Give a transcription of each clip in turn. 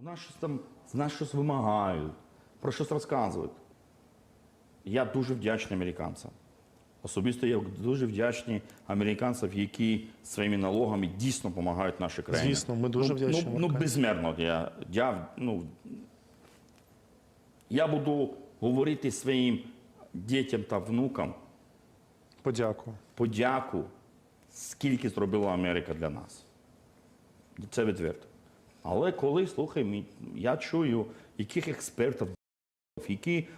У нас щось там з нас щось вимагають, про щось розказують. Я дуже вдячний американцям. Особисто я дуже вдячний американцям, які своїми налогами дійсно допомагають нашій країні. Звісно, ми дуже ну, вдячні Ну, ну безмерно. Я, я, ну, я буду говорити своїм дітям та внукам Подяку. подяку, скільки зробила Америка для нас. Це відверто. Але коли, слухай, я чую яких експертів, які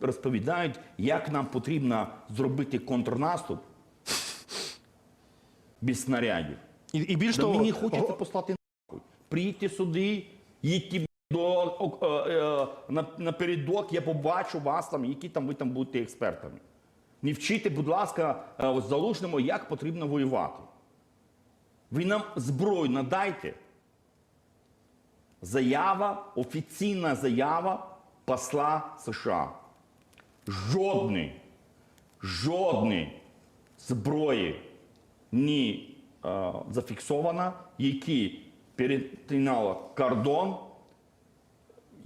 розповідають, як нам потрібно зробити контрнаступ без снарядів. І, і більш Да того, мені хочеться послати нахуй. Приїдьте сюди, їдьте до о, е, е, на, напередок, я побачу вас там, які там ви там будете експертами. Не вчите, будь ласка, е, залужному, як потрібно воювати. Ви нам зброю надайте. Заява, офіційна заява посла США. Жодний, жодний зброї не е, зафіксовано, які перетинала кордон,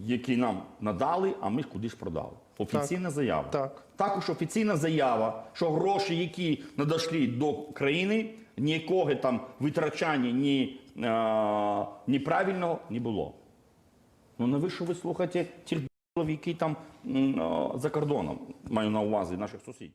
який нам надали, а ми кудись продали. Офіційна заява. Так. Також офіційна заява, що гроші, які надійшли до країни, ніякого там витрачання ні, е, неправильного не було. Ну навіщо ви слухаєте тих, які там м, е, за кордоном, маю на увазі наших сусідів?